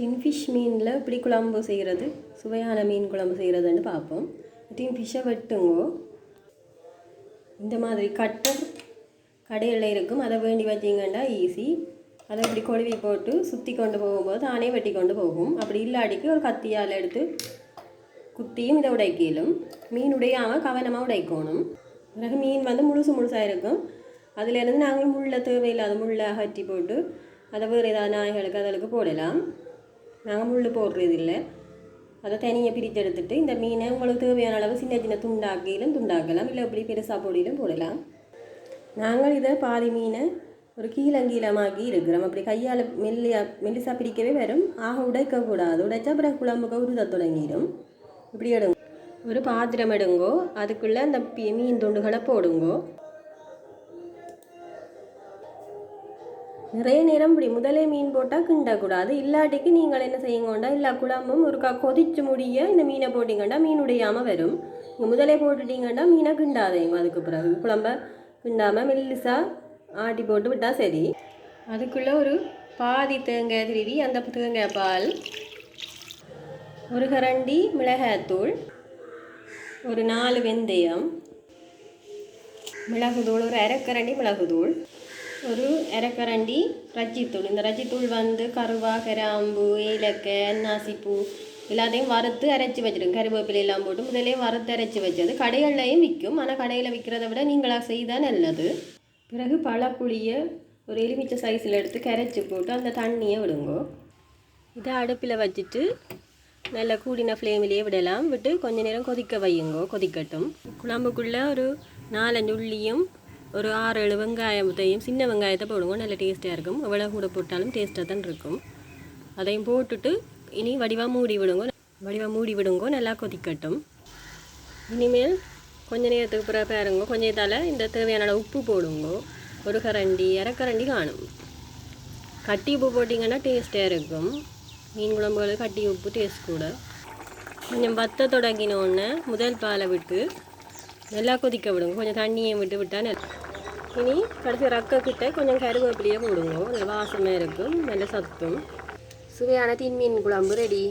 Tin fish மீனில் இப்படி குழம்பு செய்கிறது சுவையான மீன் குழம்பு செய்கிறதுன்னு பார்ப்போம். டின்ஃபிஷ்ஷை வெட்டுங்கோ. இந்த மாதிரி கட்டர் கடையில் இருக்கும். அதை வேண்டி வச்சிங்கன்னா ஈஸி அதை இப்படி கொழுவி போட்டு சுற்றி கொண்டு போகும்போது தானே வெட்டி கொண்டு போகும். அப்படி இல்லாடிக்கு ஒரு கத்தியால் எடுத்து குத்தியும் இதை உடைக்கலும் மீன் உடையாமல் கவனமாக உடைக்கணும். பிறகு மீன் வந்து முழுசு முழுசாக இருக்கும். அதிலேருந்து நாங்கள் முள்ளை தேவையில்லாத முள்ளை அகற்றி போட்டு அதை வேறு ஏதாவது நாய்களுக்கு அதற்கு போடலாம். நாங்கள் முள் போடுறது இல்லை அதை தனியாக பிரித்து எடுத்துட்டு இந்த மீனை உங்களுக்கு தேவையான அளவு சின்ன சின்ன துண்டாக்கிலும் துண்டாக்கலாம் இல்லை இப்படி பெருசாக பொடியிலும் போடலாம். நாங்கள் இதை பாதி மீனை ஒரு கீழங்கீழமாக்கி இருக்கிறோம். அப்படி கையால் மெல்லியா மெல்லிசா பிரிக்கவே வரும். ஆக உடைக்கக்கூடாது. உடைச்சா அப்புறம் குழம்புக்கு உருத தொடங்கிடும். இப்படி எடுங்க. ஒரு பாத்திரம் எடுங்கோ. அதுக்குள்ளே அந்த மீன் துண்டுகளை போடுங்கோ. நிறைய நேரம் இப்படி முதலே மீன் போட்டால் கிண்டக்கூடாது. இல்லாட்டிக்கு நீங்கள் என்ன செய்யுங்கண்டா எல்லா குழம்பும் ஒரு க கொதிச்சு முடிய இந்த மீனை போட்டிங்கண்டா மீன் உடையாமல் வரும். நீங்கள் முதலே போட்டுட்டீங்கன்னா மீனை கிண்டாதேங்க. அதுக்கு பிறகு குழம்ப கிண்டாமல் மெல்லிசாக ஆட்டி போட்டு விட்டால் சரி. அதுக்குள்ளே ஒரு பாதி தேங்காய் திருவி அந்த தேங்காய் பால் ஒரு கரண்டி மிளகாய்த்தூள் ஒரு நாலு வெந்தயம் மிளகுதூள் ஒரு அரைக்கரண்டி மிளகுதூள் ஒரு அரைக்கரண்டி ரஜித்தூள் இந்த ரஜித்தூள் வந்து கருவா கிராம்பு ஏலக்காய் நாசிப்பூ எல்லாத்தையும் வறுத்து அரைச்சி வச்சிடுங்க கருவேப்பிலை எல்லாம் போட்டு முதலே வறுத்து அரைச்சி வச்சது கடைகள்லையும் விற்கும் ஆனால் கடையில் விற்கிறத விட நீங்களாக செய்தால் நல்லது பிறகு பழப்புளியை ஒரு எலுமிச்சை சைஸில் எடுத்து கரைச்சி போட்டு அந்த தண்ணியை விடுங்கோ இதை அடுப்பில் வச்சுட்டு நல்லா கூடின ஃப்ளேமிலேயே விடலாம் விட்டு கொஞ்ச நேரம் கொதிக்க வையுங்கோ கொதிக்கட்டும் குழம்புக்குள்ளே ஒரு நாலஞ்சு உள்ளியும் ஒரு ஆறு ஏழு வெங்காயத்தையும் சின்ன வெங்காயத்தை போடுங்க. நல்ல டேஸ்ட்டாக இருக்கும். எவ்வளோ கூட போட்டாலும் டேஸ்ட்டாக தான் இருக்கும். அதையும் போட்டுட்டு இனி வடிவாக மூடி விடுங்க. வடிவாக மூடி விடுங்கோ. நல்லா கொதிக்கட்டும். இனிமேல் கொஞ்ச நேரத்துக்கு பிறகு பாருங்க. கொஞ்சம் தலை இந்த தேவையான உப்பு போடுங்கோ. ஒரு கரண்டி அரைக்கரண்டி காணும். கட்டி உப்பு போட்டிங்கன்னா டேஸ்ட்டாக இருக்கும். மீன் குழம்புகளுக்கு கட்டி உப்பு டேஸ்ட் கூட. கொஞ்சம் வத்த தொடங்கினோடனே முதல் பாலை விட்டு நல்லா கொதிக்க விடுங்க. கொஞ்சம் தண்ணியை விட்டு விட்டால் நல்ல இனி கடைசி ரக்கக்கிட்ட கொஞ்சம் கருவேப்பிலையே போடுங்க. நல்ல வாசமாக இருக்கும். நல்ல சத்தும். சுவையான தீன் மீன் குழம்பு ரெடி